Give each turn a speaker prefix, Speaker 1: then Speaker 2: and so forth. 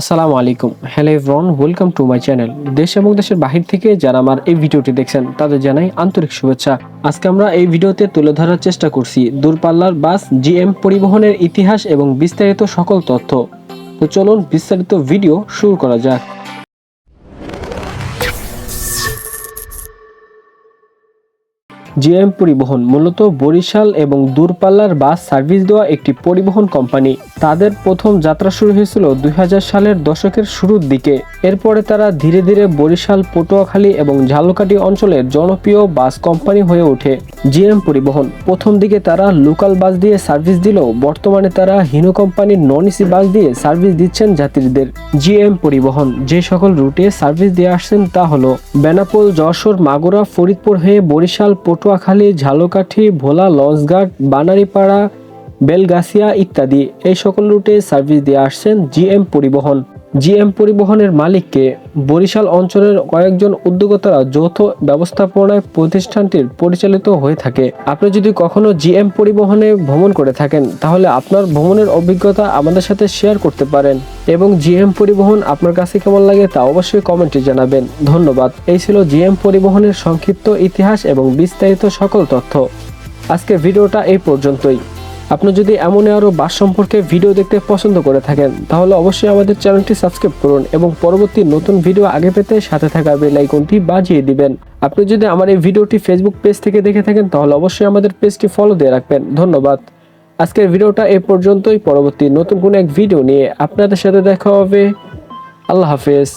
Speaker 1: আসসালামু আলাইকুম। Hello everyone welcome to my channel দেশ এবং দেশের বাহির থেকে যারা আমার এই ভিডিওটি দেখছেন, তাদের জানাই আন্তরিক শুভেচ্ছা। আজকে আমরা এই ভিডিওতে তুলে ধরার চেষ্টা করছি দূরপাল্লার বাস, জিএম পরিবহনের ইতিহাস এবং বিস্তারিত সকল তথ্য। তো চলুন বিস্তারিত ভিডিও শুরু করা যাক। জিএম পরিবহন, মূলত বরিশাল এবং দূরপাল্লার বাস সার্ভিস দেওয়া একটি পরিবহন কোম্পানি। তাদের প্রথম যাত্রা শুরু হয়েছিল দুই হাজার সালের দশকের শুরুর দিকে। এরপরে তারা ধীরে ধীরে বরিশাল, পটুয়াখালী এবং ঝালকাঠি অঞ্চলের জনপ্রিয় বাস কোম্পানি হয়ে ওঠে জিএম পরিবহন। প্রথম দিকে তারা লোকাল বাস দিয়ে সার্ভিস দিলেও বর্তমানে তারা হিনো কোম্পানির নন এসি বাস দিয়ে সার্ভিস দিচ্ছেন যাত্রীদের। জিএম পরিবহন, যে সকল রুটে সার্ভিস দিয়ে আসছেন তা হলো, বেনাপোল, যশোর, মাগুরা, ফরিদপুর হয়ে বরিশাল পটুয়াখালী, ঝালকাঠি, ভোলা লঞ্চঘাট বানারীপাড়া, বেলগাছিয়া ইত্যাদি এই সকল রুটে সার্ভিস দিয়ে আসছেন জিএম পরিবহন। জিএম পরিবহনের মালিককে বরিশাল অঞ্চলের কয়েকজন উদ্যোক্তারা যৌথ ব্যবস্থাপনায় প্রতিষ্ঠানটির পরিচালিত হয়ে থাকে। আপনি যদি কখনো জিএম পরিবহনে ভ্রমণ করে থাকেন, তাহলে আপনার ভ্রমণের অভিজ্ঞতা আমাদের সাথে শেয়ার করতে পারেন এবং জিএম পরিবহন আপনার কাছে কেমন লাগে তা অবশ্যই কমেন্টে জানাবেন। ধন্যবাদ। এই ছিল জিএম পরিবহনের সংক্ষিপ্ত ইতিহাস এবং বিস্তারিত সকল তথ্য। আজকের ভিডিওটা এই পর্যন্তই। আপনি যদি এমন আরও বাস সম্পর্কে ভিডিও দেখতে পছন্দ করে থাকেন, তাহলে অবশ্যই আমাদের চ্যানেলটি সাবস্ক্রাইব করুন এবং পরবর্তী নতুন ভিডিও আগে পেতে সাথে থাকা বেল আইকনটি বাজিয়ে দিবেন। আপনি যদি আমার এই ভিডিওটি ফেসবুক পেজ থেকে দেখে থাকেন, তাহলে অবশ্যই আমাদের পেজটি ফলো দিয়ে রাখবেন। ধন্যবাদ। আজকের ভিডিওটা এ পর্যন্তই। পরবর্তী নতুন কোনো এক ভিডিও নিয়ে আপনাদের সাথে দেখা হবে। আল্লাহ হাফেজ।